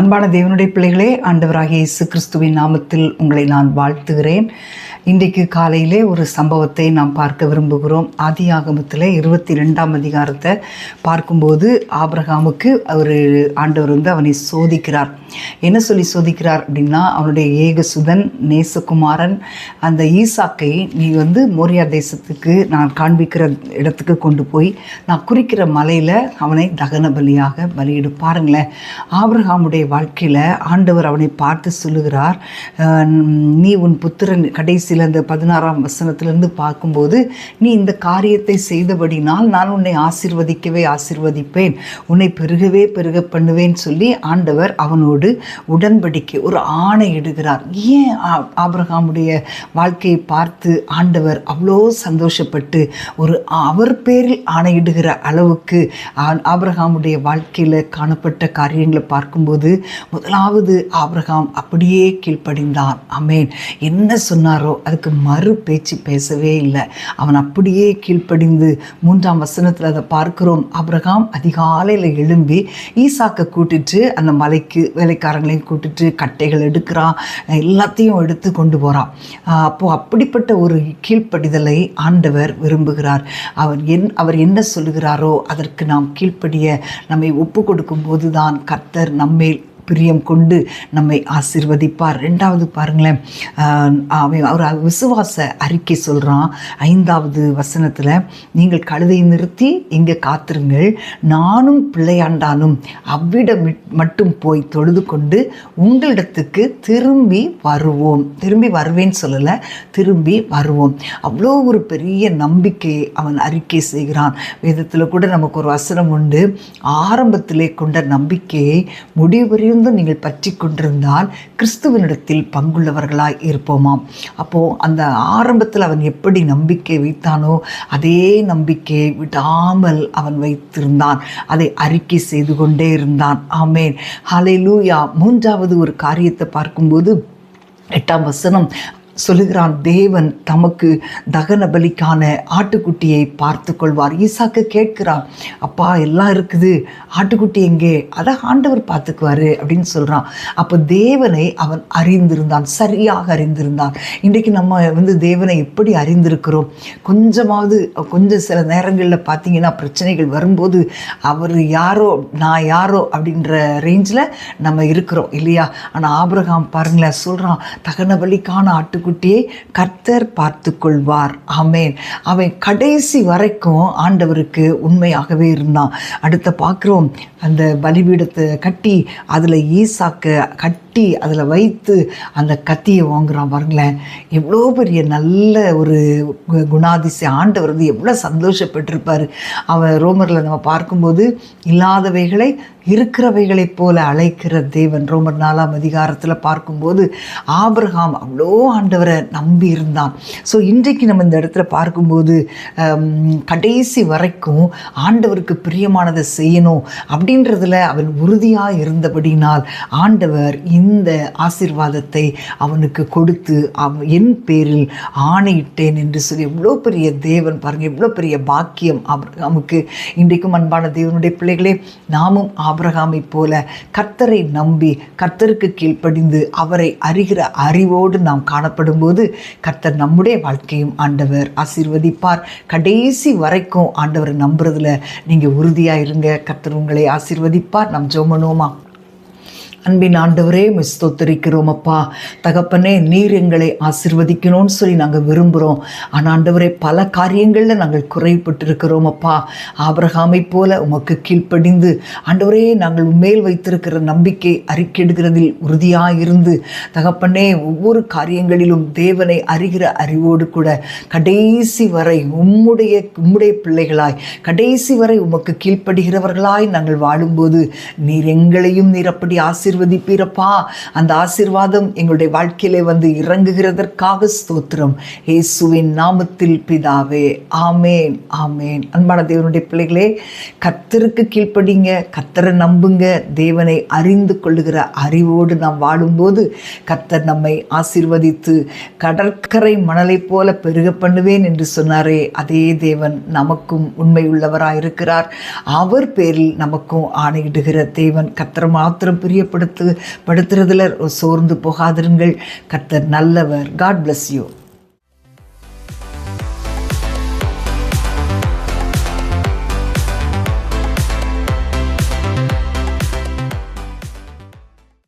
அன்பான தேவனுடைய பிள்ளைகளே ஆண்டவராகிய இயேசு கிறிஸ்துவின் நாமத்தில் உங்களை நான் வாழ்த்துகிறேன். இன்றைக்கு காலையிலே ஒரு சம்பவத்தை நாம் பார்க்க விரும்புகிறோம். ஆதி ஆகமத்தில் இருபத்தி ரெண்டாம் அதிகாரத்தை பார்க்கும்போது ஆபிரகாமுக்கு அவர் ஆண்டவர் வந்து அவனை சோதிக்கிறார். என்ன சொல்லி சோதிக்கிறார் அப்படின்னா அவனுடைய ஏகசுதன் நேசகுமாரன் அந்த ஈசாக்கை நீ வந்து மோரியா தேசத்துக்கு நான் காண்பிக்கிற இடத்துக்கு கொண்டு போய் நான் குறிக்கிற மலையில் அவனை தகன பலியாக பலியிடு. பாருங்களேன் ஆபிரகாமுடைய வாழ்க்கையில் ஆண்டவர் அவனை பார்த்து சொல்லுகிறார். நீ உன் புத்திரன் கடைசியில் அந்த பதினாறாம் வசனத்திலிருந்து பார்க்கும்போது நீ இந்த காரியத்தை செய்தபடினால் நான் உன்னை ஆசீர்வதிக்கவே ஆசீர்வதிப்பேன். உன்னை பெருகவே பெருக பண்ணுவேன் சொல்லி ஆண்டவர் அவனோடு உடன்படிக்கை ஒரு ஆணை இடுகிறார். ஏன் ஆ- ஆபிரகாமுடைய வாழ்க்கையை பார்த்து ஆண்டவர் அவ்வளோ சந்தோஷப்பட்டு ஒரு அவர் பேரில் ஆணையிடுகிற அளவுக்கு ஆ- ஆபிரகாமுடைய வாழ்க்கையில் காணப்பட்ட காரியங்களை பார்க்கும்போது முதலாவது ஆபிரகாம் அப்படியே கீழ்ப்படிந்தான். அமேன் என்ன சொன்னாரோ அதுக்கு மறு பேச்சு பேசவே இல்லை. அவன் அப்படியே கீழ்ப்படிந்து மூன்றாம் வசனத்தில் அதை பார்க்கிறோம். ஆப்ரகாம் அதிகாலையில் எழும்பி ஈசாக்கை கூட்டிட்டு அந்த மலைக்கு வேலைக்காரங்களையும் கூட்டிட்டு கட்டைகள் எடுக்கிறான். எல்லாத்தையும் எடுத்து கொண்டு போகிறான் அப்போது அப்படிப்பட்ட ஒரு கீழ்ப்படிதலை ஆண்டவர் விரும்புகிறார். அவர் என் அவர் என்ன சொல்லுகிறாரோ அதற்கு நாம் கீழ்ப்படிய நம்மை ஒப்பு கொடுக்கும்போது தான் கர்த்தர் நம்மேல் பிரியம் கொண்டு நம்மை ஆசீர்வதிப்பார். ரெண்டாவது பாருங்களேன் அவன் அவர் விசுவாச அறிக்கை சொல்கிறான் ஐந்தாவது வசனத்தில் நீங்கள் கழுதை நிறுத்தி இங்கே காத்திருங்கள். நானும் பிள்ளையாண்டானும். அவ்விடம் மட்டும் போய் தொழுது கொண்டு உங்களிடத்துக்கு திரும்பி வருவோம். திரும்பி வருவேன்னு சொல்லலை திரும்பி வருவோம். அவ்வளோ ஒரு பெரிய நம்பிக்கை அவன் அறிக்கை செய்கிறான். வேதத்தில் கூட நமக்கு ஒரு வசனம் உண்டு. ஆரம்பத்திலே கொண்ட நம்பிக்கையை இருந்து நீங்கள் பற்றி கொண்டிருந்தால் கிறிஸ்துவனிடத்தில் பங்குள்ளவர்களாய் இருப்போமாம். அப்போது அந்த ஆரம்பத்தில் அவன் எப்படி நம்பிக்கை வைத்தானோ அதே நம்பிக்கையை விடாமல் அவன் வைத்திருந்தான். அதை அறிக்கை செய்து கொண்டே இருந்தான். ஆமேன். லூயா மூன்றாவது ஒரு காரியத்தை பார்க்கும்போது எட்டாம் வசனம் சொல்லுகிறான் தேவன் தமக்கு தகன பலிக்கான ஆட்டுக்குட்டியை பார்த்து கொள்வார் ஈசாக்கு கேட்கிறான் அப்பா எல்லாம் இருக்குது. ஆட்டுக்குட்டி எங்கே? அதை ஆண்டவர் பார்த்துக்குவாரு. அப்படின்னு சொல்கிறான் அப்போ தேவனை அவன் அறிந்திருந்தான் சரியாக அறிந்திருந்தான். இன்றைக்கு நம்ம வந்து தேவனை எப்படி அறிந்திருக்கிறோம்? கொஞ்சமாவது கொஞ்சம் சில நேரங்களில் பார்த்தீங்கன்னா பிரச்சனைகள் வரும்போது அவர் யாரோ நான் யாரோ அப்படின்ற ரேஞ்சில் நம்ம இருக்கிறோம் இல்லையா? ஆனால் ஆபிரகாம் பாருங்களேன் சொல்கிறான் தகன பலிக்கான ஆட்டுக்குட்டியை கர்த்தர் பார்த்து கொள்வார் ஆமேன். அவன் கடைசி வரைக்கும் ஆண்டவருக்கு உண்மையாகவே இருந்தான். அடுத்த பார்க்குறோம். அந்த பலிபீடத்தை கட்டி அதில் ஈசாக்க கட்டி அதில் வைத்து அந்த கத்தியை வாங்குறான் பாருங்களேன். எவ்வளோ பெரிய நல்ல ஒரு கு- குணாதிசய ஆண்டவர் வந்து எவ்வளோ சந்தோஷப்பட்டிருப்பார். அவன் ரோமரில் நம்ம பார்க்கும்போது இல்லாதவைகளை இருக்கிறவைகளைப் போல அழைக்கிற தேவன் ரோமர் நாலாம் அதிகாரத்தில் பார்க்கும்போது ஆபிரகாம் அவ்வளோ ஆண்டவரை நம்பி இருந்தான். ஸோ இன்றைக்கு நம்ம இந்த இடத்துல பார்க்கும்போது கடைசி வரைக்கும் ஆண்டவருக்கு பிரியமானதை செய்யணும் அப்படின்றதுல அவன் உறுதியாக இருந்தபடினால் ஆண்டவர் இந்த இந்த ஆசீர்வாதத்தை அவனுக்கு கொடுத்து அவன் என் பேரில் ஆணையிட்டேன் என்று சொல்லி எவ்வளோ பெரிய தேவன் பாருங்கள் எவ்வளோ பெரிய பாக்கியம் நமக்கு. இன்றைக்கும் அன்பான தேவனுடைய பிள்ளைகளே நாமும் ஆபிரகாமை போல கர்த்தரை நம்பி கர்த்தருக்கு கீழ்ப்படிந்து அவரை அறிகிற அறிவோடு நாம் காணப்படும்போது கர்த்தர் நம்முடைய வாழ்க்கையும் ஆண்டவர் ஆசீர்வதிப்பார். கடைசி வரைக்கும் ஆண்டவரை நம்புறதுல நீங்கள் உறுதியாக இருங்க கர்த்தர் உங்களை ஆசீர்வதிப்பார். நாம் ஜோமனோமா? அன்பின் ஆண்டவரே உம்மை ஸ்தோத்தரிக்கிறோம் அப்பா. தகப்பனே நீர் எங்களை ஆசிர்வதிக்கணும்னு சொல்லி நாங்கள் விரும்புகிறோம் ஆனால் ஆண்டவரே பல காரியங்களில் நாங்கள் குறைப்பட்டிருக்கிறோம் அப்பா. ஆபரகாமை போல உமக்கு கீழ்ப்படிந்து ஆண்டவரே நாங்கள் உண்மையில் வைத்திருக்கிற நம்பிக்கை அறிக்கையிடுகிறதில் உறுதியாக இருந்து தகப்பனே ஒவ்வொரு காரியங்களிலும் தேவனை அறிகிற அறிவோடு கூட கடைசி வரை உம்முடைய உம்முடைய பிள்ளைகளாய் கடைசி வரை உமக்கு கீழ்ப்படுகிறவர்களாய் நாங்கள் வாழும்போது நீர் எங்களையும் நீர் அப்படி ஆசிர்வதிப்பீரப்பா. அந்த ஆசீர்வாதம் எங்களுடைய வாழ்க்கையிலே வந்து இறங்குகிறதற்காக ஸ்தோத்திரம். இயேசுவின் நாமத்தில் பிதாவே ஆமேன் ஆமேன். அன்பான தேவனுடைய பிள்ளைகளே கத்தருக்கு கீழ்ப்படிங்க கத்தரை நம்புங்க. தேவனை அறிந்து கொள்ளுகிற அறிவோடு நாம் வாழும்போது கத்தர் நம்மை ஆசீர்வதித்து கடற்கரை மணலைப் போல பெருக பண்ணுவேன் என்று சொன்னாரே. அதே தேவன் நமக்கும் உண்மை உள்ளவராயிருக்கிறார் அவர் பேரில் நமக்கும் ஆணையிடுகிற தேவன் கத்தர் மாத்திரம் பிரியப்படும். படுத்து படுத்துறதுல சோர்ந்து போகாதிருங்கள். கர்த்தர் நல்லவர். God bless you